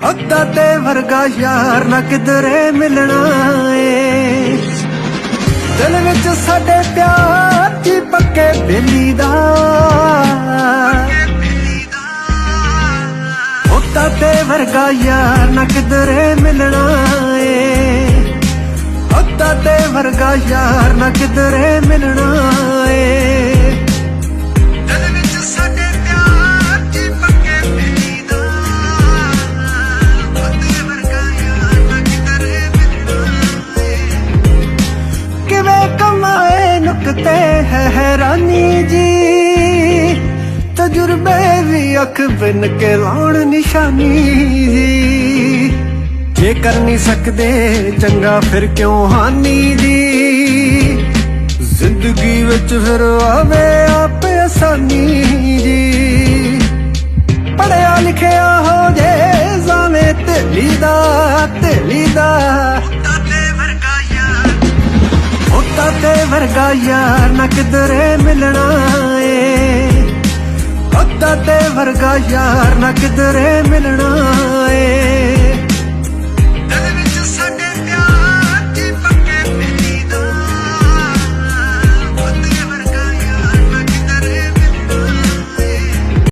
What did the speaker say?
ਅੱਧਾ ਤੇ ਵਰਗਾ ਯਾਰ ਨਾ ਕਿਧਰੇ ਮਿਲਣਾ ਏ। ਦਿਲ ਵਿੱਚ ਸਾਡੇ ਪਿਆਰ ਦੀ ਪੱਕੇ ਬੇਲੀ ਦਾ। ਅੱਧਾ ਤੇ ਵਰਗਾ ਯਾਰ ਨਾ ਕਿਧਰੇ ਮਿਲਣਾ ਏ। ਅੱਧਾ ਤੇ ਵਰਗਾ ਯਾਰ ਨਾ ਕਿਧਰੇ ਮਿਲਣਾ ਕਮਾਏ ਹੈ ਹੈਰਾਨੀ ਜੀ। ਤਜਰਬੇ ਵੀ ਅੱਖ ਬਿਨ ਕੇ ਲਾਉਣ ਨਿਸ਼ਾਨੀ ਜੀ। ਜੇ ਕਰ ਨਹੀਂ ਸਕਦੇ, ਚੰਗਾ ਫਿਰ ਕਿਉਂ ਹਾਨੀ ਜੀ? ਜ਼ਿੰਦਗੀ ਵਿੱਚ ਫਿਰ ਆਵੇ ਆਪੇ ਆਸਾਨੀ ਜੀ। ਪੜਿਆ ਲਿਖਿਆ ਹੋ ਜੇ, ਜਾਵੇਂ ਤੇਲੀ ਦਾ ਤੇਲੀ ਦਾ। ਵਰਗਾ ਯਾਰ ਨਾ ਕਿਧਰੇ ਮਿਲਣਾ ਏ। ਉੱਤਾ ਤੇ ਵਰਗਾ ਯਾਰ ਨਾ ਕਿਧਰੇ ਮਿਲਣਾ